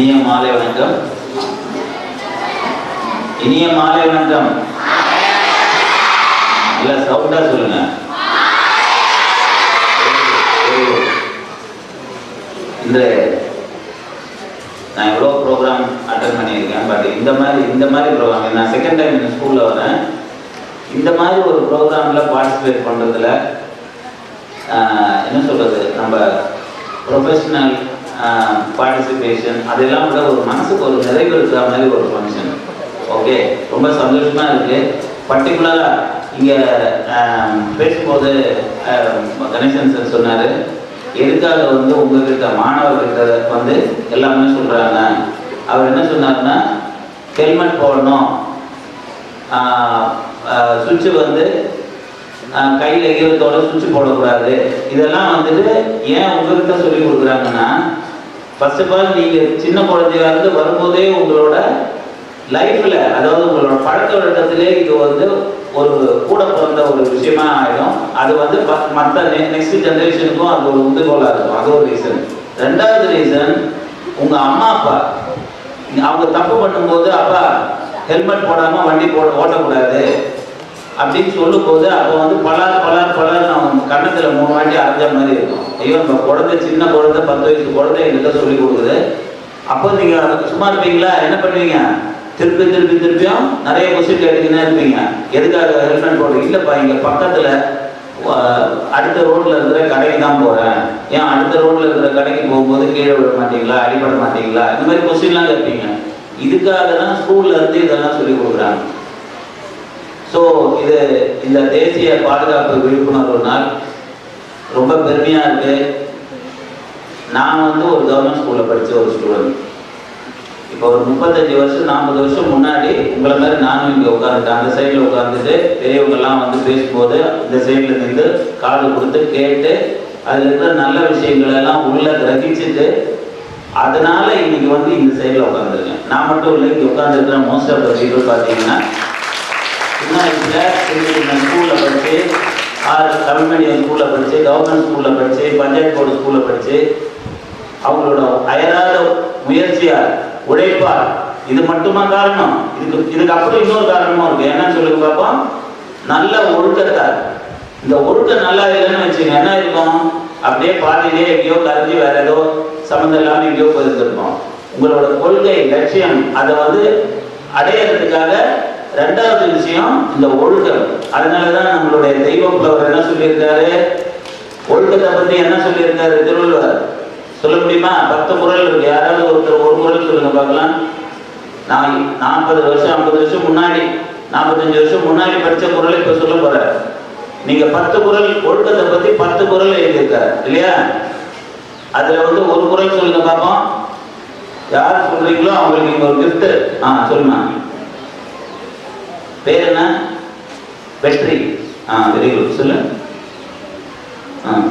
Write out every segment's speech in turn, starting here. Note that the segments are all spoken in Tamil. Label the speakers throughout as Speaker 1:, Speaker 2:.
Speaker 1: இனிய மாலை வணக்கம். இனிய மாலை வணக்கம். இல்ல சவுண்டா சொல்லுங்க. இந்த நான் எவ்வளோ ப்ரோக்ராம் அட்டன் பண்ணியிருக்கேன் பட் இந்த மாதிரி இந்த மாதிரி ப்ரோக்ராம் நான் செகண்ட் டைம் இந்த ஸ்கூலில் வரேன் இந்த மாதிரி ஒரு ப்ரோக்ராமில் பார்ட்டிசிபேட் பண்ணுறதுல என்ன சொல்கிறது நம்ம ப்ரொஃபஷ்னல் பார்ட்டிசிபேஷன் அதெல்லாம் கூட ஒரு மனசுக்கு ஒரு நிறைவு இருக்கிற மாதிரி ஒரு ஃபங்க்ஷன் ஓகே ரொம்ப சந்தோஷமாக இருக்குது பர்டிகுலராக இங்கே பேசும்போது கணேசன் சார் சொன்னார். எதுக்காக வந்து உங்ககிட்ட மாணவர்கிட்ட வந்து எல்லாமே சொல்கிறாங்க அவர் என்ன சொன்னார்னா ஹெல்மெட் போடணும். சுவிட்சு வந்து கையில் கையில ஈரத்தோட போடக்கூடாது. இதெல்லாம் வந்துட்டு ஏன் உங்ககிட்ட சொல்லி கொடுக்குறாங்கன்னா ஃபர்ஸ்ட் ஆஃப் ஆல் நீங்கள் சின்ன குழந்தையா இருந்து வரும்போதே உங்களோட லைஃப்பில் அதாவது உங்களோட பழக்க வழக்கத்திலே இது வந்து ஒரு கூட பிறந்த ஒரு விஷயமா ஆகிடும் அது வந்து மற்ற நெக்ஸ்ட் ஜென்ரேஷனுக்கும் அது ஒரு உந்துகோலாக இருக்கும். அது ஒரு ரீசன் ரெண்டாவது ரீசன் உங்கள் அம்மா அப்பா அவங்க தப்பு பண்ணும்போது அப்பா ஹெல்மெட் போடாமல் வண்டி போட ஓட்டக்கூடாது. அப்படின்னு சொல்லும்போது அப்போ வந்து பலார் பலார் பலார் நான் கண்ணத்தில் மூணு வாட்டி அரைஞ்ச மாதிரி இருக்கும். ஐயோ நம்ம குழந்தை சின்ன குழந்தை பத்து வயசு குழந்தை எங்கிட்ட சொல்லி கொடுக்குது. அப்போ நீங்கள் சும்மா இருப்பீங்களா? என்ன பண்ணுவீங்க? திருப்பி திருப்பி திருப்பியும் நிறைய கொஸ்டின் கேட்டுக்கிட்டே இருப்பீங்க. எதுக்காக ஹெல்மெட் போடுறீங்க? இல்லைப்பா இங்கே பக்கத்தில் அடுத்த ரோட்டில் இருக்கிற கடைக்கு தான் போகிறேன் ஏன் அடுத்த ரோட்டில் இருக்கிற கடைக்கு போகும்போது கீழே விட மாட்டீங்களா? அடிபட மாட்டீங்களா? இந்த மாதிரி கொஸ்டின்லாம் கேட்பீங்க. இதுக்காக தான் ஸ்கூல்ல இருந்து இதெல்லாம் சொல்லி கொடுக்குறாங்க. ஸோ இது இந்த தேசிய பாதுகாப்பு விழிப்புணர்வு நாள். ரொம்ப பெருமையாக இருக்கு. நான் வந்து ஒரு கவர்மெண்ட் ஸ்கூலில் படித்த ஒரு ஸ்டூடெண்ட் இப்போ ஒரு முப்பத்தஞ்சு வருஷம் நாற்பது வருஷம் முன்னாடி உங்களை மாதிரி நானும் இங்கே உட்காந்துட்டேன் அந்த சைடில் உட்காந்துட்டு பெரியவங்கெல்லாம் வந்து பேசும்போது இந்த சைடில் நின்று காது கொடுத்து கேட்டு அதில் இருக்கிற நல்ல விஷயங்களெல்லாம் உள்ளே உள்ள கிரகிச்சுட்டு அதனால இன்னைக்கு வந்து இந்த சைடில் உட்காந்துருக்கேன் நான் மட்டும் இல்லை இங்கே உட்காந்துருக்கிற மோஸ்ட் ஆஃப் த பீப்புள் பார்த்தீங்கன்னா சின்ன வயசுல திருச்சி ஸ்கூலில் படிச்சு ஆறு தமிழ் மீடியம் ஸ்கூலில் படிச்சு கவர்மெண்ட் ஸ்கூலில் படிச்சு பஞ்சாயத்து போர்டு ஸ்கூலில் படிச்சு அவங்களோட அயராத முயற்சியால் உழைப்பால் இது மட்டுமா காரணம்? இதுக்கு இதுக்கு அப்புறம் இன்னொரு காரணமும் இருக்கு. என்னன்னு சொல்லுங்க பார்ப்போம் நல்ல ஒழுக்கத்தால். இந்த ஒழுக்கம் நல்லா இல்லைன்னு வச்சுங்க என்ன இருக்கும்? அப்படியே பாதிலே எங்கேயோ கருதி வேற ஏதோ சம்மந்தம் இல்லாமல் எங்கேயோ போயிருந்திருக்கும் உங்களோட கொள்கை லட்சியம் அதை வந்து அடையிறதுக்காக ரெண்டாவது விஷயம் இந்த ஒழுக்கம். அதனாலதான் நம்மளுடைய தெய்வ புலவர் என்ன சொல்லியிருக்காரு? ஒழுக்கத்தை பத்தி என்ன சொல்லியிருக்காரு? திருவள்ளுவர். சொல்ல முடியுமா? பத்து குரல் இருக்கு. யாராவது ஒருத்தர் ஒரு குரல் சொல்லுங்க பார்க்கலாம். நான் நாற்பது வருஷம் ஐம்பது வருஷம் முன்னாடி நாற்பத்தஞ்சு வருஷம் முன்னாடி படித்த குரலை இப்போ சொல்ல போறேன் நீங்க பத்து குரல் ஒழுக்கத்தை பத்தி பத்து குரல் எழுதியிருக்காரு இல்லையா? அதுல வந்து ஒரு குரல் சொல்லுங்க பார்ப்போம். யார் சொல்றீங்களோ அவங்களுக்கு இங்க ஒரு கிஃப்ட் ஆ சொல்லுங்க. பேர் என்ன? வெற்றி. ஆ வெரி குட் சொல்லு. ஆ.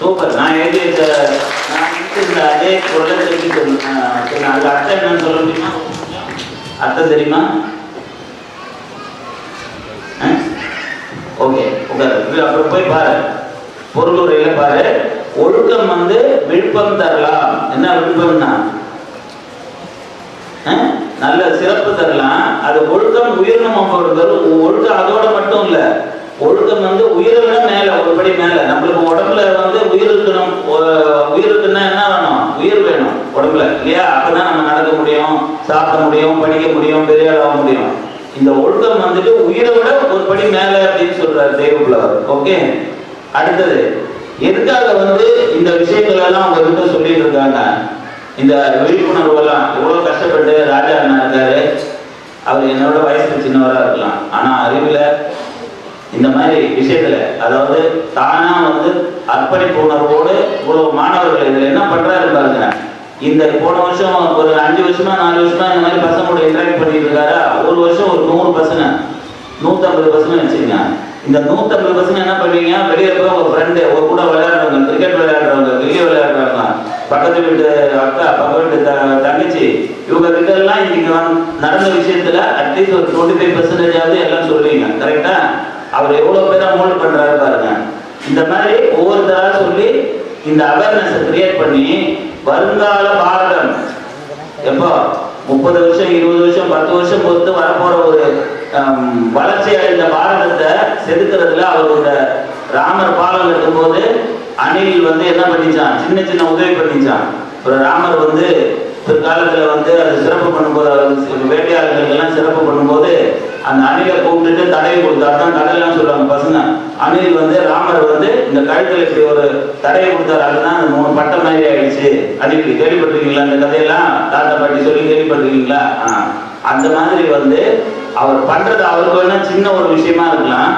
Speaker 1: சூப்பர். நான் எழுதி இந்த நான் இந்த அதே குரலை திருப்பி சொல்லு. அது அர்த்தம் என்னன்னு சொல்ல. முடியுமா அர்த்தம் தெரியுமா? ஓகே உட்காரு. அப்புறம் போய் பாரு. பொருளுரையில பாரு. ஒழுக்கம் வந்து விழுப்பம் தரலாம். என்ன விழுப்பம்னா நல்ல சிறப்பு தரலாம். அது ஒழுக்கம் உயிரினம் தரும் ஒழுக்கம் அதோட மட்டும் இல்ல. ஒழுக்கம் வந்து உயிரை விட மேல ஒரு படி மேல. நம்மளுக்கு உடம்புல வந்து உயிர் இருக்கணும். உயிர் இருக்குன்னா என்ன வேணும்? உயிர் வேணும். உடம்புல இல்லையா? அப்பதான் நம்ம நடக்க முடியும் சாப்பிட முடியும் படிக்க முடியும் பெரிய ஆக முடியும். இந்த ஒழுக்கம் வந்துட்டு உயிரை விட ஒரு படி மேல அப்படின்னு சொல்றாரு தெய்வப்புலவர் ஓகே? அடுத்தது எதுக்காக வந்து இந்த விஷயங்கள் எல்லாம் அவங்க சொல்லிட்டு இருக்காங்க? இந்த விழிப்புணர்வு எல்லாம் எவ்வளோ கஷ்டப்பட்டு ராஜா அண்ணா இருக்காரு அவர் என்னோட வயசுக்கு சின்னவராக இருக்கலாம். ஆனால் அறிவில் இந்த மாதிரி விஷயத்தில் அதாவது தானாக வந்து அர்ப்பணிப்பு உணர்வோடு இவ்வளோ மாணவர்கள் இதில் என்ன பண்ணுறாரு பாருங்க. இந்த போன வருஷம் ஒரு அஞ்சு வருஷமா நாலு வருஷமா இந்த மாதிரி பசங்களோட இன்ட்ராக்ட் பண்ணிட்டு இருக்காரா? ஒரு வருஷம் ஒரு நூறு பசங்க நூற்றம்பது பசங்க வச்சுங்க இந்த நூற்றம்பது பசங்க என்ன பண்ணுவீங்க? வெளியே போய் ஒரு ஃப்ரெண்டு ஒரு கூட விளையாடுறவங்க கிரிக்கெட் விளையாடுறவங்க வெளியே விளையாடுறவங்க பக்கத்து வீட்டு அக்கா பக்கத்து வீட்டு த- தங்கச்சி இவங்க கிட்ட இன்னைக்கு நடந்த விஷயத்துல அட்லீஸ்ட் ஒரு டுவெண்ட்டி ஃபைவ் பர்சன்டேஜாவது எல்லாம் சொல்லுவீங்க. கரெக்டா அவர் எவ்வளவு பேரா மோல்ட் பண்றாரு பாருங்க. இந்த மாதிரி ஒவ்வொருத்தரா சொல்லி இந்த அவேர்னஸ் கிரியேட் பண்ணி வருங்கால பாரதம் எப்போ? முப்பது வருஷம் இருபது வருஷம் பத்து வருஷம் பொறுத்து வரப்போற ஒரு வளர்ச்சி அடைந்த பாரதத்தை செதுக்கிறதுல அவரோட ராமர் பாலம் இருக்கும்போது அணில் வந்து என்ன பண்ணிச்சான்? சின்ன சின்ன உதவி பண்ணிச்சான். ஒரு ராமர் வந்து பிற்காலத்துல வந்து அது சிறப்பு பண்ணும்போது வேட்டையாளர்களுக்கெல்லாம் சிறப்பு பண்ணும்போது அந்த அணிலை கூப்பிட்டுட்டு தடையை கொடுத்தாரு தான் தடையெல்லாம் சொல்லுவாங்க பசங்க. அணில் வந்து ராமர் வந்து இந்த கழுத்துல இப்படி ஒரு தடையை கொடுத்தாரு. அதுதான் அந்த மூணு பட்டம் மாதிரி ஆயிடுச்சு. அணிலுக்கு கேள்விப்பட்டிருக்கீங்களா? அந்த கதையெல்லாம் தாத்தா பாட்டி சொல்லி கேள்விப்பட்டிருக்கீங்களா? ஆ. அந்த மாதிரி வந்து அவர் பண்றது அவருக்கு வேணா சின்ன ஒரு விஷயமா இருக்கலாம்.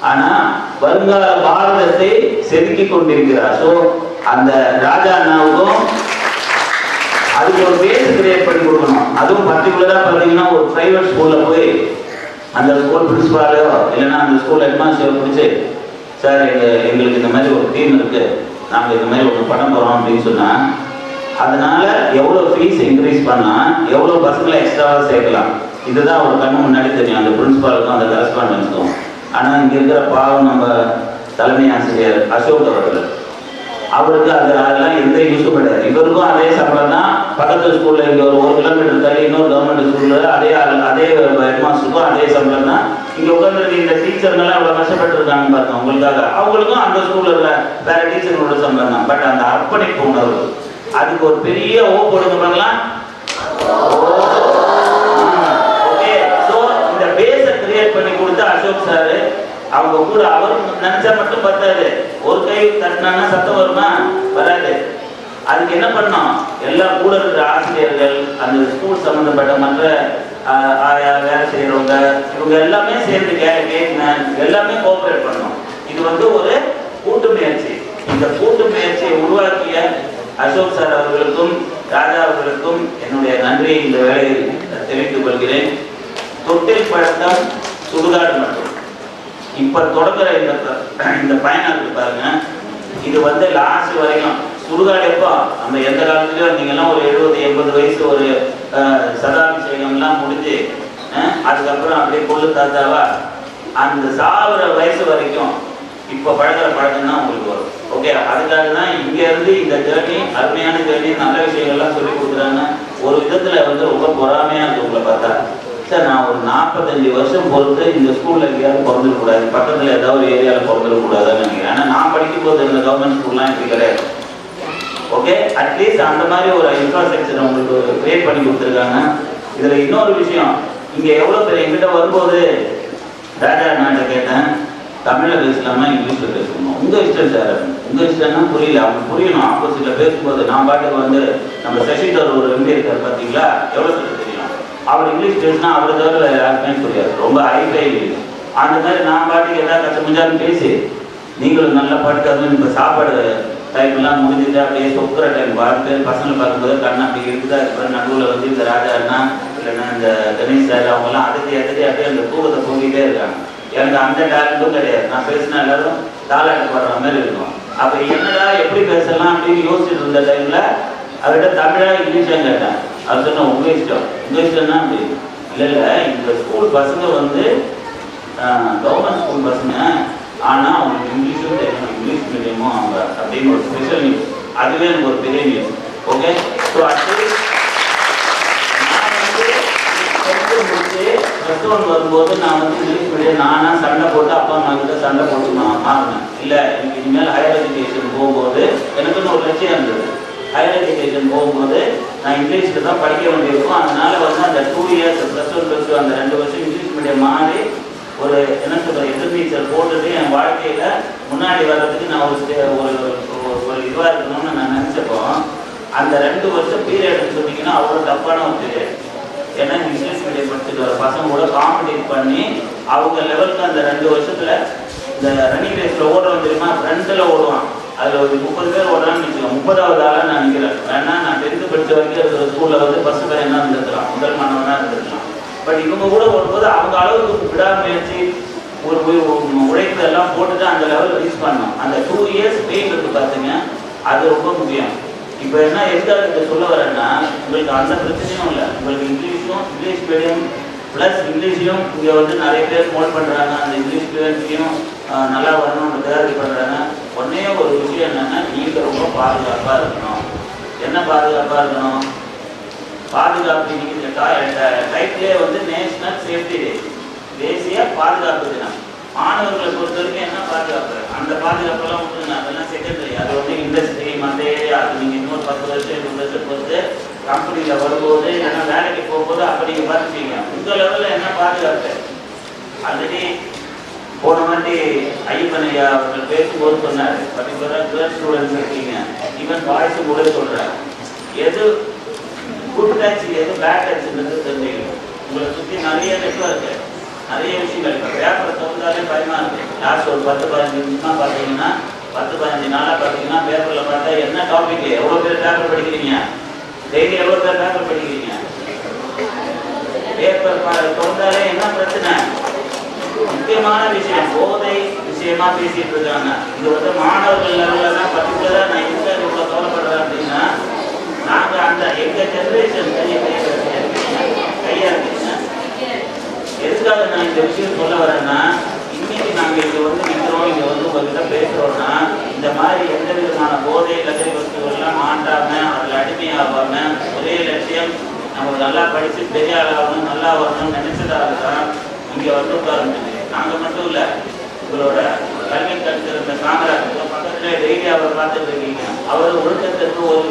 Speaker 1: ஆனா வருங்கால பாரதத்தை செதுக்கி கொண்டிருக்கிறார். சோ அந்த ராஜா அண்ணாவுக்கும் அதுக்கு ஒரு பேஸ் கிரியேட் பண்ணி கொடுக்கணும். அதுவும் பர்டிகுலரா பாத்தீங்கன்னா ஒரு பிரைவேட் ஸ்கூல்ல போய் அந்த ஸ்கூல் பிரின்சிபாலோ இல்லைன்னா அந்த ஸ்கூல் ஹெட்மாஸ்டரை பிடிச்சி சார் எங்க எங்களுக்கு இந்த மாதிரி ஒரு டீம் இருக்கு. நாங்க இந்த மாதிரி ஒரு படம் போறோம் அப்படின்னு சொன்னா அதனால எவ்வளவு ஃபீஸ் இன்க்ரீஸ் பண்ணால் எவ்வளவு பசங்களை எக்ஸ்ட்ராவா சேர்க்கலாம். இதுதான் ஒரு கண்ணு முன்னாடி தெரியும். அந்த பிரின்சிபாலுக்கும் அந்த கரஸ்பாண்டன்ஸுக்கும் ஆனா இங்க இருக்கிற பாவம் நம்ம தலைமை ஆசிரியர் அசோக் அவர்கள். அவருக்கு அது அதெல்லாம் எந்த யூஸும் கிடையாது. இவருக்கும் அதே சம்பளம் தான் பக்கத்து ஸ்கூலில் இங்கே ஒரு ஒரு கிலோமீட்டர் தள்ளி இன்னொரு கவர்மெண்ட் ஸ்கூல்ல அதே ஆளு- அதே ஹெட்மாஸ்டருக்கும் அதே சம்பளம் தான். இங்கே உட்கார்ந்து இந்த டீச்சர்ங்கெல்லாம் அவ்வளோ கஷ்டப்பட்டு இருக்காங்க பாருங்க உங்களுக்காக. அவங்களுக்கும் அந்த ஸ்கூலில் இருக்கிற வேற டீச்சர்களோட சம்பளம் தான். பட் அந்த அர்ப்பணிப்பு உணர்வு அதுக்கு ஒரு பெரிய ஓ போடுங்க பாருங்களா ஓகே சோ இந்த பேஸை கிரியேட் பண்ணி கொடுத்த அசோக் சார் அவங்க கூட அவரும் நினைச்சா மட்டும் பத்தாது ஒரு கை தட்டினா சத்தம் வருமா? வராது. அதுக்கு என்ன பண்ணோம்? எல்லா கூட இருக்கிற ஆசிரியர்கள் அந்த ஸ்கூல் சம்பந்தப்பட்ட மற்ற ஆஹ், ஆயா வேலை செய்யறவங்க இவங்க எல்லாமே சேர்ந்து எல்லாமே கோஆபரேட் பண்ணோம். இது வந்து ஒரு கூட்டு முயற்சி. இந்த கூட்டு முயற்சியை உருவாக்கிய அசோக் சார் அவர்களுக்கும் ராஜா அவர்களுக்கும் என்னுடைய நன்றியை இந்த வேலையில் தெரிவித்துக் கொள்கிறேன். தொட்டில் பழக்கம் சுடுகாடு மட்டும். இப்ப தொடங்குற இந்த இந்த பயணம் இருக்கு பாருங்க. இது வந்து லாஸ்ட் வரைக்கும். சுடுகாடு எப்போ? அந்த எந்த காலத்துலயும் நீங்கெல்லாம் ஒரு எழுபது எண்பது வயசு ஒரு அஹ், சதாபிஷேகம்லாம் முடிஞ்சு அஹ், அதுக்கப்புறம் அப்படியே கொள்ளு தாத்தாவா? அந்த சாகுற வயசு வரைக்கும் இப்ப பழகிற பழக்கம் தான் உங்களுக்கு வரும். ஓகே அதுக்காக தான் இங்க இருந்து இந்த ஜேர்னி அருமையான ஜேர்னி நல்ல விஷயங்கள்லாம் சொல்லி கொடுக்குறாங்க. ஒரு விதத்துல வந்து ரொம்ப பொறாமையா இருக்கு உங்களை பார்த்தா. சார் நான் ஒரு நாற்பத்தஞ்சு வருஷம் பொறுத்து இந்த ஸ்கூலில் எங்கேயாவது பிறந்துடக்கூடாது. பக்கத்தில் ஏதாவது ஒரு ஏரியாவில் பிறந்துடக்கூடாதுன்னு நினைக்கிறேன். ஆனால் நான் படிக்கும் போது இந்த கவர்மெண்ட் ஸ்கூல்லாம் இப்படி கிடையாது. ஓகே அட்லீஸ்ட் அந்த மாதிரி ஒரு இன்ஃப்ராஸ்ட்ரக்சர் உங்களுக்கு கிரியேட் பண்ணி கொடுத்துருக்காங்க. இதில் இன்னொரு விஷயம். இங்கே எவ்வளோ பேர் எங்கிட்ட வரும்போது ராஜா நாட்ட கேட்டேன். தமிழில் பேசலாமா இங்கிலீஷில் பேசணுமா உங்கள் இஷ்டம் சார் உங்கள் இஷ்டம்னா புரியல. அவங்க புரியணும். ஆப்போசிட்டில் பேசும்போது நான் பாட்டுக்கு வந்து நம்ம சசிதர் ஒரு எம்பி இருக்கார் பார்த்தீங்களா எவ்வளோ அவர் இங்கிலீஷ் பேசினா அவரை தவிர வேற யாருக்குமே புரியாது ரொம்ப ஹைஃபை அந்த மாதிரி நான் பாட்டுக்கு எதாவது கஷ்டம் முடிஞ்சாலும் பேசி. நீங்களும் நல்லா பாட்டுக்கு அதுவும் இப்போ சாப்பாடு டைம்லாம் முடிஞ்சுட்டு அப்படியே சொக்குற டைம் பார்த்து பசங்களை பார்க்கும்போது கண்ணு அப்படி இருக்குதா இருக்கிற நடுவில் வந்து இந்த ராஜா அண்ணா இல்லைன்னா இந்த கணேஷ் சார் அவங்கெல்லாம் அடுத்து அடுத்து அப்படியே அந்த தூக்கத்தை தூங்கிட்டே இருக்காங்க. எனக்கு அந்த டேலண்ட்டும் கிடையாது. நான் பேசினா எல்லாரும் தாலாட்டு பாடுற மாதிரி இருக்கும். அப்போ என்னடா எப்படி பேசலாம் அப்படின்னு யோசிச்சுட்டு இருந்த டைமில் அவர்கிட்ட தமிழா இங்கிலீஷாக கேட்டேன். அது சொன்ன உங்க இஷ்டம். உங்க அப்படி. இல்லை இல்லை. இந்த ஸ்கூல் பசங்க வந்து கவர்மெண்ட் ஸ்கூல் பசங்க ஆனால் அவங்களுக்கு இங்கிலீஷும் தெரியும். இங்கிலீஷ் மீடியமும் அவங்க அப்படின்னு ஒரு ஸ்பெஷல் நியூஸ் அதுவே எனக்கு ஒரு பெரிய நியூஸ் ஓகே ஸோ அட்லீஸ்ட் நான் வந்து வரும்போது நான் வந்து இங்கிலீஷ் மீடியம் நானாக சண்டை போட்டு அப்பா அம்மா கிட்ட சண்டை போட்டு நான் மாறினேன். இல்லை எனக்கு இனிமேல் ஹையர் எஜுகேஷன் போகும்போது எனக்குன்னு ஒரு லட்சியம் இருந்தது. ஹையர் எஜுகேஷன் போகும்போது நான் இங்கிலீஷில் தான் படிக்க வேண்டியிருக்கும். அதனால வந்து அந்த two years plus one plus two அந்த ரெண்டு வருஷம் இங்கிலீஷ் மீடியம் மாறி ஒரு என்ன சொல்ற எதிர்நீச்சல் போட்டுட்டு என் வாழ்க்கையில் முன்னாடி வர்றதுக்கு நான் ஒரு ஸ்டே- ஒரு ஒரு- இதுவாக இருக்கணும்னு நான் நினைச்சப்போ அந்த ரெண்டு வருஷம் பீரியட்னு சொன்னீங்கன்னா அவ்வளோ தப்பான ஒரு பீரியட் ஏன்னா இங்கிலீஷ் மீடியம் படிச்சுட்டு வர பசங்க கூட காம்படிட் பண்ணி அவங்க லெவலுக்கு அந்த ரெண்டு வருஷத்தில் இந்த ரன்னிங் ரேஸில் ஓடுறோம் தெரியுமா? ஃப்ரண்ட்ல ஓடுவான். அதில் ஒரு முப்பது பேர் ஓடுறான்னு வச்சுக்கோங்க. முப்பதாவது ஆளாக நான் நினைக்கிறேன் வேணா நான் டென்த்து படித்த வரைக்கும் இருக்கிற ஸ்கூலில் வந்து ஃபஸ்ட் பையனாக என்ன இருந்திருக்கலாம்? முதல் மாணவனாக இருந்திருக்கலாம். பட் இவங்க கூட ஓடும்போது அவங்க அளவுக்கு விடாமுயற்சி ஒரு உழைப்பு எல்லாம் போட்டுட்டு அந்த லெவல் ரீச் பண்ணோம் அந்த டூ இயர்ஸ் பெயின் இருக்கு பார்த்துங்க அது ரொம்ப முக்கியம். இப்போ என்ன எதுக்காக இதை சொல்ல வரேன்னா உங்களுக்கு அந்த பிரச்சனையும் இல்லை. உங்களுக்கு இங்கிலீஷும் இங்கிலீஷ் மீடியம் ப்ளஸ் இங்கிலீஷையும் இங்கே வந்து நிறைய பேர் ஃபோன் பண்ணுறாங்க அந்த இங்கிலீஷ் மீடியத்தையும் நல்லா வரணும்னு தயாரி பண்ணுறாங்க ஒன்றே ஒரு விஷயம் என்னன்னா நீங்கள் ரொம்ப பாதுகாப்பாக இருக்கணும். என்ன பாதுகாப்பாக இருக்கணும்? பாதுகாப்பு இன்னைக்கு இந்த வந்து நேஷனல் சேஃப்டி டே தேசிய பாதுகாப்பு தினம். மாணவர்களை பொறுத்த வரைக்கும் என்ன பாதுகாப்பு? அந்த பாதுகாப்பெல்லாம் விட்டுருங்க அதெல்லாம் செகண்டரி அது வந்து இண்டஸ்ட்ரி மற்ற ஏரியா அது நீங்கள் இன்னொரு பத்து வருஷம் இருபது வருஷம் பொறுத்து கம்பெனியில் வரும்போது இல்லைன்னா வேலைக்கு போகும்போது அப்படி நீங்கள் பார்த்துப்பீங்க. உங்கள் லெவலில் என்ன பாதுகாப்பு? ஆல்ரெடி போன வாட்டி ஐயப்பனையா அவர்கள் பேசும்போது சொன்னார் பர்டிகுலராக கேர்ள்ஸ் ஸ்டூடெண்ட்ஸ் இருக்கீங்க. ஈவன் பாய்ஸு கூட சொல்கிறார் எது குட் டச் எது பேட் டச்ன்றது தெரிஞ்சுக்கணும் உங்களை சுற்றி நிறைய நெட்வொர்க்கு நிறைய விஷயங்கள் இப்போ பேப்பரை திறந்தாலே பயமா இருக்கு. லாஸ்ட் ஒரு பத்து பதினஞ்சு நிமிஷமா பார்த்தீங்கன்னா பத்து பதினஞ்சு நாளாக பார்த்தீங்கன்னா பேப்பரில் பார்த்தா என்ன டாபிக் எவ்வளோ பேர் பேப்பர் படிக்கிறீங்க? டெய்லி எவ்வளோ பேர் பேப்பர் படிக்கிறீங்க? பேப்பர் திறந்தாலே என்ன பிரச்சனை? முக்கியமான விஷயம் போதை விஷயமா பேசிட்டு இருக்காங்க. இது வந்து மாணவர்கள் லெவலில் தான் பர்டிகுலராக நான் எங்க இவ்வளோ கவலைப்படுறேன் அப்படின்னா நாங்க அந்த எங்க ஜெனரேஷன் கையை கையா இருக்குங்க எதுக்காக நான் இந்த விஷயம் சொல்ல வரேன்னா இன்னைக்கு நாங்க இங்க வந்து நிற்கிறோம் இங்க வந்து உங்ககிட்ட பேசுறோம்னா இந்த மாதிரி எந்த விதமான போதை லகரி வஸ்துகள்லாம் மாண்டாம அதுல அடிமையாகாம ஒரே லட்சியம் நம்ம நல்லா படிச்சு பெரிய ஆளாகணும் நல்லா வரணும்னு நினைச்சதாக தான் இங்க வந்து உட்கார்ந்து நாங்க மட்டும் இல்லை உங்களோட கல்வி கற்று இந்த காமராஜ் பக்கத்துல டெய்லி அவர் பார்த்துட்டு இருக்கீங்க. அவர் ஒழுக்கத்திற்கு ஒரு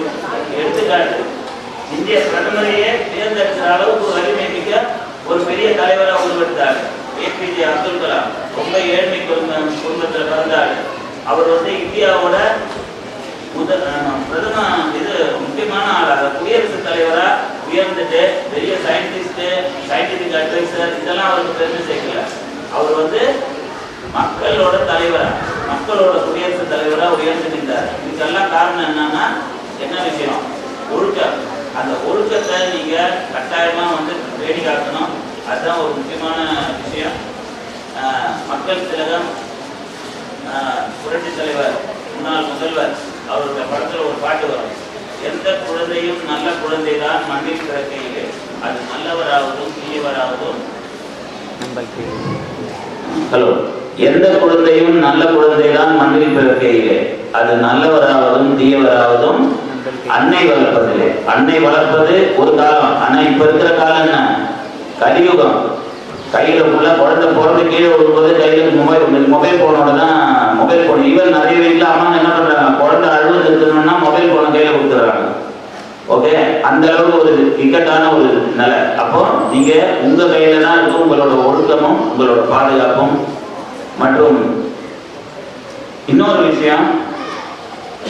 Speaker 1: எடுத்துக்காட்டு. இந்திய பிரதமரையே தேர்ந்தெடுக்கிற அளவுக்கு வலிமை மிக்க ஒரு பெரிய தலைவராக உருவெடுத்தார். ஏபிஜே அப்துல் கலாம். ரொம்ப ஏழ்மை குடும்ப குடும்பத்தில் பிறந்தார். அவர் வந்து இந்தியாவோட முதல் பிரதம இது முக்கியமான ஆளாக குடியரசுத் தலைவரா உயர்ந்துட்டு பெரிய சயின்டிஸ்ட் சயின்டிபிக் அட்வைசர் இதெல்லாம் அவருக்கு பெருமை சேர்க்கல. அவர் வந்து மக்களோட தலைவரா மக்களோட குடியரசுத் தலைவரா உயர்ந்து நின்றார். இதுக்கெல்லாம் காரணம் என்னன்னா என்ன விஷயம்? ஒழுக்கம். அந்த ஒழுக்கத்தை நீங்க கட்டாயமா வந்து வேடி காட்டணும். அதுதான் ஒரு முக்கியமான விஷயம். ஆஹ் மக்கள் திலகம் ஆஹ் புரட்சி தலைவர் முன்னாள் முதல் அவருடைய படத்துல ஒரு பாட்டு வரும் எந்த குழந்தையும் நல்ல குழந்தைதான் மண்ணில் பிறக்கையிலே அது நல்லவராவதும் தீயவராவதும். ஹலோ. எந்த குழந்தையும் நல்ல குழந்தைதான் மண்ணில் பிறக்கையிலே அது நல்லவராவதும் தீயவராவதும் அன்னை வளர்ப்பதில்லை. அன்னை வளர்ப்பது ஒரு காலம். ஆனா இப்ப இருக்கிற காலம் என்ன? கலியுகம். கையில ஃபுல்லா குழந்தை பிறந்து கீழே விடும்போது கையில மொபைல் மொபைல் போனோட தான் மொபைல் போன் ஈவன் நிறைய வீட்டுல அம்மா என்ன பண்றாங்க? குழந்தை அழுவது இருக்கணும்னா மொபைல் போனை கையில கொடுத்துறாங்க ஓகே அந்த அளவு ஒரு இக்கட்டான ஒரு நிலை. அப்போ நீங்க உங்க கையில தான் இருக்கும் உங்களோட ஒழுக்கமும் உங்களோட பாதுகாப்பும். மற்றும் இன்னொரு விஷயம்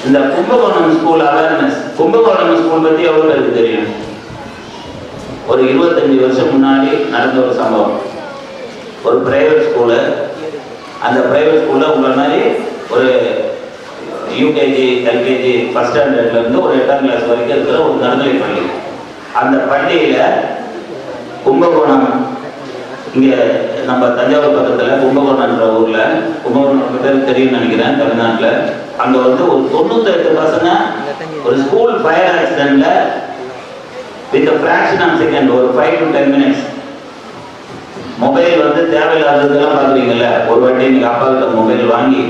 Speaker 1: இந்த Kumbakonam school awareness Kumbakonam school பத்தி எவ்வளவு பேருக்கு தெரியும்? ஒரு இருபத்தஞ்சு வருஷம் முன்னாடி நடந்த ஒரு சம்பவம். ஒரு பிரைவேட் ஸ்கூலு அந்த பிரைவேட் ஸ்கூல்ல உங்களை மாதிரி ஒரு யூகேஜி எல்கேஜி ஃபர்ஸ்ட் ஸ்டாண்டர்ட்லேருந்து ஒரு எட்டாம் கிளாஸ் வரைக்கும் இருக்கிற ஒரு நடுநிலை பள்ளி. அந்த பள்ளியில் கும்பகோணம் இங்கே நம்ம தஞ்சாவூர் பக்கத்தில் கும்பகோணம்ன்ற ஊரில் கும்பகோணம் பேர் பேருக்கு தெரியும்னு நினைக்கிறேன் தமிழ்நாட்டில். அங்கே வந்து ஒரு தொண்ணூத்தெட்டு பசங்க ஒரு ஸ்கூல் ஃபயர் ஆக்சிடெண்ட்டில் வித் ஃப்ராக்ஷன் ஆஃப் செகண்ட் ஒரு five to ten minutes mobile வந்து தேவையில்லாததெல்லாம் பார்க்குறீங்கல்ல? ஒரு வாட்டி எங்கள் அப்பா கிட்ட மொபைல் வாங்கி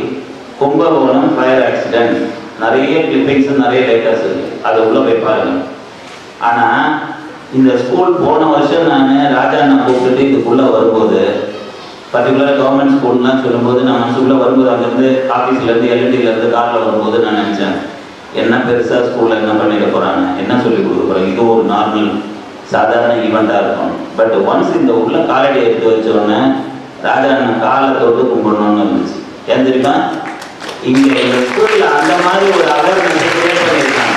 Speaker 1: கும்பகோணம் ஃபயர் ஆக்சிடென்ட் நிறைய கிளிப்பிங்ஸ் நிறைய லேட்டர்ஸ் இருக்கு. அதை உள்ள போய் பாருங்க. ஆனா இந்த ஸ்கூல் போன வருஷம் நான் ராஜா நான் கூப்பிட்டு இதுக்குள்ள வரும்போது பர்டிகுலர் கவர்மெண்ட் ஸ்கூல்லாம் சொல்லும்போது நான் மனசுக்குள்ள வரும்போது அங்கேருந்து ஆஃபீஸ்ல இருந்து எல்என்டில இருந்து கார்ல வரும்போது நான் நினைச்சேன் என்ன பெருசா ஸ்கூல்ல என்ன பண்ணிட போறாங்க? என்ன சொல்லி கொடுக்க போறாங்க? இது ஒரு நார்மல் சாதாரண ஈவெண்டா இருக்கும். பட் ஒன்ஸ் இந்த உள்ள காலடி எடுத்து வச்ச உடனே ராஜா அண்ணன் காலை தொட்டு கும்பிடணும்னு இருந்துச்சு. ஏன் இங்கே இந்த அந்த மாதிரி ஒரு அவேர்னஸ் கிரியேட் பண்ணியிருக்காங்க.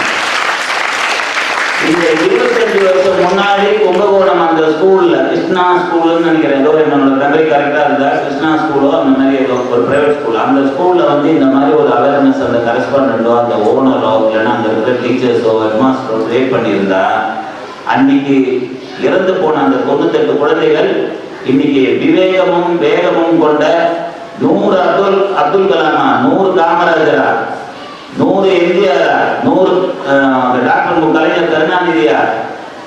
Speaker 1: இந்த இருபத்தஞ்சு வருஷம் முன்னாடி கும்பகோணம் அந்த ஸ்கூல்ல கிருஷ்ணா ஸ்கூல்னு நினைக்கிறேன். ஏதோ என்னோட தந்தை கரெக்டா இருந்தா கிருஷ்ணா ஸ்கூலோ அந்த மாதிரி ஏதோ ஒரு பிரைவேட் ஸ்கூல் அந்த ஸ்கூல்ல வந்து இந்த மாதிரி ஒரு அவேர்னஸ் அந்த கரஸ்பாண்டோ அந்த ஓனரோ இல்லைன்னா அந்த இருக்கிற டீச்சர்ஸோ ஹெட்மாஸ்டரோ கிரியேட் பண்ணியிருந்தா அன்னைக்கு இறந்து போன அந்த தொண்ணூத்தெட்டு குழந்தைகள் இன்னைக்கு விவேகமும் வேகமும் கொண்ட நூறு அப்துல் அப்துல் கலாமா நூறு காமராஜரா நூறு எம்ஜிஆரா நூறு டாக்டர் கலைஞர் கருணாநிதியா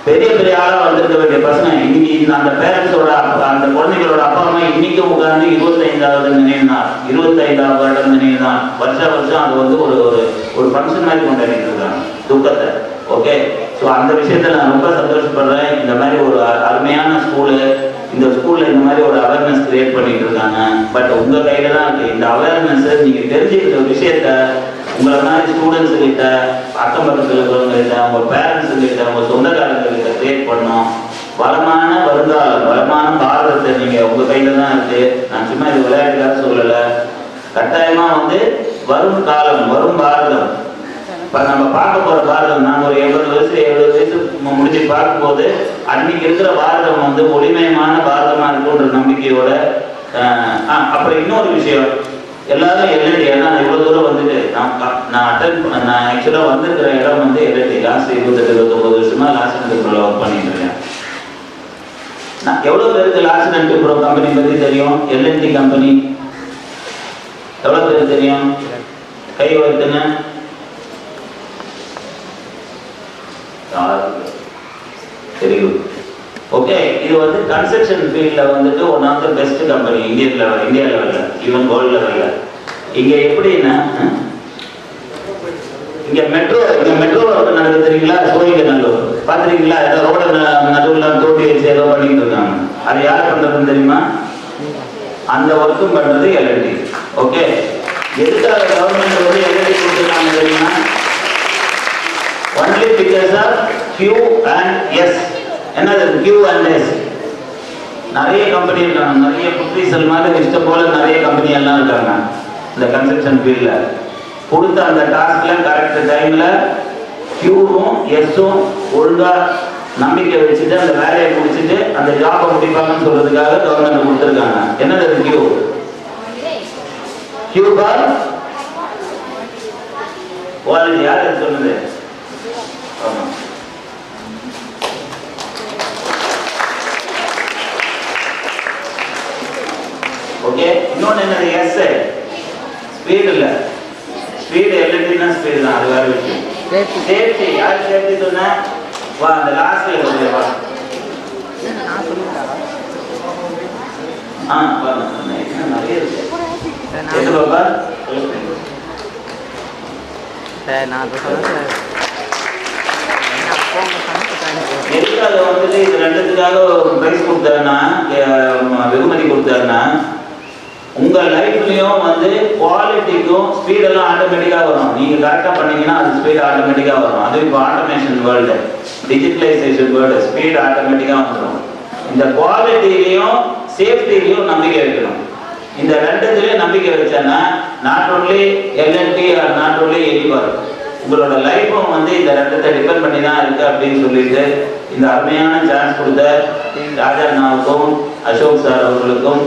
Speaker 1: பெரிய பெரிய ஆளா வந்திருக்க வேண்டிய பசங்க. இன்னைக்கு அந்த பேரண்ட்ஸோட அந்த குழந்தைகளோட அப்பா அம்மா இன்னைக்கு உட்கார்ந்து இருபத்தைந்தாவது நினைவு தான் இருபத்தைந்தாவது வருடம் நினைவு தான் வருஷம் வருஷம் அது வந்து ஒரு ஒரு ஒரு ஃபங்க்ஷன் மாதிரி கொண்டாடிட்டு இருக்காங்க. துக்கத்தை. ஓகே ஸோ அந்த விஷயத்துல நான் ரொம்ப சந்தோஷப்படுறேன். இந்த மாதிரி ஒரு அருமையான ஸ்கூலு இந்த ஸ்கூல்ல இந்த மாதிரி ஒரு அவேர்னஸ் கிரியேட் பண்ணிட்டு இருக்காங்க. பட் உங்க கையில தான் இருக்கு. இந்த அவேர்னஸ் நீங்க தெரிஞ்சுக்கிற விஷயத்த உங்களை மாதிரி ஸ்டூடெண்ட்ஸ் கிட்ட அக்கம் பக்கத்தில் இருக்கிறவங்க கிட்ட உங்க பேரண்ட்ஸ் கிட்ட உங்க சொந்தக்காரங்க கிரியேட் பண்ணோம். வளமான வருங்காலம் வளமான பாரதத்தை நீங்க உங்க கையில தான் இருக்கு. நான் சும்மா இது விளையாட்டுக்காக சொல்லல. கட்டாயமா வந்து வரும் காலம் வரும் பாரதம். இப்ப நம்ம பார்க்க போற பாரதம் நான் ஒரு எண்பது வயசு எழுபது வயசு முடிச்சு முடிஞ்சு பார்க்கும்போது அன்னைக்கு இருக்கிற பாரதம் வந்து ஒளிமயமான பாரதமா இருக்குன்ற நம்பிக்கையோட அப்புறம் இன்னொரு விஷயம். எல்லாரும் எல்என்டி ஏன்னா நான் இவ்வளவு தூரம் வந்துட்டு நான் நான் அட்டன் நான் ஆக்சுவலா வந்திருக்கிற இடம் வந்து எல்என்டி லாஸ்ட் இருபத்தெட்டு இருபத்தொன்பது வருஷமா லாஸ்ட் ப்ரோல ஒர்க் பண்ணிட்டு இருக்கேன். நான் எவ்வளவு பேருக்கு லாஸ்ட் அண்ட் ப்ரோ கம்பெனி பத்தி தெரியும்? எல்என்டி கம்பெனி எவ்வளவு பேருக்கு தெரியும்? கை வருத்துங்க வெரி குட் ஓகே இது வந்து கன்ஸ்ட்ரக்ஷன் ஃபீல்டில் வந்துட்டு one of the best company Indian level India லெவலில் ஈவன் வேர்ல்டு லெவலில் இங்கே எப்படின்னா இங்கே இங்க மெட்ரோ இங்கே மெட்ரோ ரோடு நடக்குது தெரியுங்களா? சோழிங்கநல்லூர் பார்த்துருக்கீங்களா? ஏதோ ரோட நடுவில் தோட்டி வச்சு ஏதோ பண்ணிட்டு இருக்காங்க. அது யார் பண்ணுறதுன்னு தெரியுமா? அந்த ஒர்க்கும் பண்ணுறது எல்என்டி ஓகே எதுக்காக கவர்மெண்ட் வந்து எல்என்டி கொடுத்துருக்காங்க தெரியுமா? Only because of Q and S என்னது கியூ அண்ட் எஸ் நிறைய கம்பெனி இருக்காங்க. நிறைய புட்ரீசல் மாதிரி இஷ்டம் போல நிறைய கம்பெனி எல்லாம் இருக்காங்க. இந்த கன்ஸ்ட்ரக்ஷன் ஃபீல்டில் கொடுத்த அந்த டாஸ்கில் கரெக்ட் டைமில் கியூவும் எஸ்ஸும் ஒழுங்காக நம்பிக்கை வச்சுட்டு அந்த வேலையை முடிச்சுட்டு அந்த ஜாபை முடிப்பாங்கன்னு சொல்றதுக்காக கவர்மெண்ட் கொடுத்துருக்காங்க. என்னது அது கியூ கியூ பார் குவாலிட்டி யார் சொன்னது? ஆமாம் ஓகே இன்னொன்று என்னது? எஸ் ஸ்பீடு இல்லை. ஸ்பீடு எல்என்டினா ஸ்பீடு தான். அது வேற விஷயம். சேஃப்டி யார் சேஃப்டி சொன்னா? வா அந்த லாஸ்ட்ல இருக்கு வா. ஆ நிறைய இருக்கு? எது பாப்பா?
Speaker 2: சார் நான் சொன்னேன்
Speaker 1: எதுக்காக வந்துட்டு இது ரெண்டுத்துக்காக பிரைஸ் கொடுத்தாருன்னா வெகுமதி கொடுத்தாருன்னா உங்க லைஃப்லயும் வந்து குவாலிட்டிக்கும் ஸ்பீடெல்லாம் ஆட்டோமேட்டிக்காக வரும். நீங்க கரெக்டா பண்ணீங்கன்னா அது ஸ்பீட் ஆட்டோமேட்டிக்காக வரும். அது இப்போ automation world digitalization world speed ஆட்டோமேட்டிக்காக வந்துடும் இந்த குவாலிட்டிலையும் சேஃப்டிலையும் நம்பிக்கை வைக்கணும் இந்த ரெண்டுத்துலயும் நம்பிக்கை வச்சேன்னா not only L and T or not only எலிபார் உங்களோட லைஃப்பும் வந்து இந்த ரெண்டத்தை டிபெண்ட் பண்ணி தான் இருக்கு அப்படின்னு சொல்லிட்டு இந்த அருமையான சான்ஸ் கொடுத்த ராஜா அண்ணாவுக்கும் அசோக் சார் அவர்களுக்கும்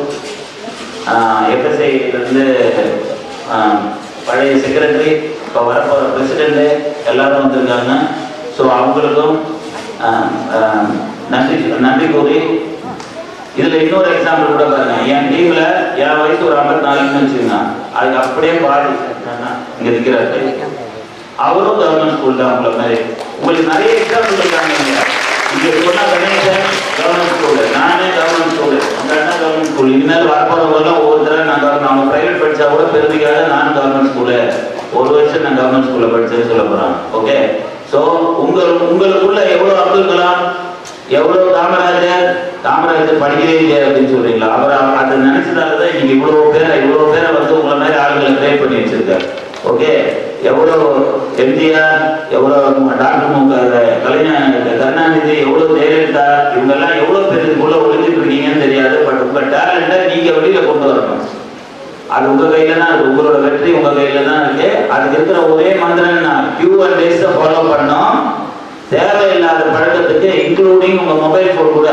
Speaker 1: எஃப்எஸ்ஐலேருந்து பழைய செக்ரட்டரி இப்போ வரப்போகிற பிரசிடெண்ட்டு எல்லாரும் வந்திருக்காங்க. ஸோ அவங்களுக்கும் நன்றி நன்றி கூறி இதில் இன்னொரு எக்ஸாம்பிள் கூட பாருங்க. என் டீமில் என் வயசு ஒரு 54 வச்சுக்கோங்க. அதுக்கு அப்படியே பாடி இங்கே இங்க அவரும் கவர்மெண்ட் ஸ்கூல் தான் உங்களை மாதிரி. உங்களுக்கு நிறைய எக்ஸாம்பிள் இருக்காங்க இங்கே. சொன்னால் கணேசன் கவர்மெண்ட் ஸ்கூலு நானே கவர்மெண்ட் ஸ்கூல் என்ன கவர்மெண்ட் ஸ்கூல் இனிமேல் வரப்போறவங்க எல்லாம் ஒவ்வொருத்தர நான் கவர்மெண்ட் அவங்க பிரைவேட் படிச்சா கூட பெருமைக்காக நான் கவர்மெண்ட் ஸ்கூலு ஒரு வருஷம் நான் கவர்மெண்ட் ஸ்கூல்ல படித்தேன்னு சொல்ல போறேன் ஓகே சோ உங்கள் உங்களுக்குள்ள எவ்வளோ அப்துல் கலாம் எவ்வளவு காமராஜர் காமராஜர் படிக்கவே இல்லையா அப்படின்னு சொல்றீங்களா? அவர் அதை நினைச்சதால தான் இன்னைக்கு இவ்வளவு பேரை இவ்வளோ பேரை வந்து உங்களை மாதிரி ஆளுங்களை கிரியேட் பண்ணி வச்சிருக்காரு. ஓகே. எவ்வளோ எம்ஜிஆர் எவ்வளோ டாக்டர் மு கலைஞர் கருணாநிதி எவ்வளோ ஜெயலலிதா இவங்கெல்லாம் எவ்வளோ எவ்வளவு பேர் இருக்கீங்கன்னு தெரியாது. பட் உங்கள் டேலண்ட்டை நீங்கள் வெளியில் கொண்டு வரணும். அது உங்கள் கையில் தான் இருக்குது உங்களோட வெற்றி உங்கள் கையில் தான் இருக்குது அதுக்கு இருக்கிற ஒரே மந்திரம் என்ன கியூ அண்ட் டேஸை ஃபாலோ பண்ணோம். தேவையில்லாத பழக்கத்துக்கு இன்க்ளூடிங் உங்கள் மொபைல் ஃபோன் கூட.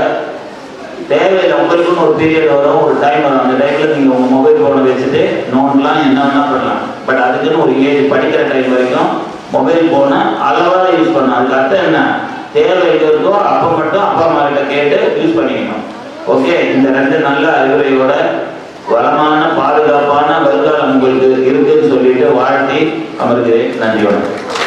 Speaker 1: தேவையில்லை உங்களுக்குன்னு ஒரு பீரியட் வரும் ஒரு டைம் வரும். அந்த டைமில் நீங்கள் உங்கள் மொபைல் ஃபோன் வச்சுட்டு நோண்டலாம் என்ன வேணால் பண்ணலாம். பட் அதுக்குன்னு ஒரு ஏஜ் படிக்கிற டைம் வரைக்கும் மொபைல் ஃபோனை அளவாக யூஸ் பண்ணணும். அதுக்கு அர்த்தம் என்ன? தேவை எங்க இருக்கோ அப்போ மட்டும் அப்பா அம்மா கிட்ட கேட்டு யூஸ் பண்ணிக்கணும். ஓகே இந்த ரெண்டு நல்ல அறிவுரையோட வளமான பாதுகாப்பான வருங்காலம் உங்களுக்கு இருக்குன்னு சொல்லிட்டு வாழ்த்தி அமர்கிறேன். நன்றி வணக்கம்.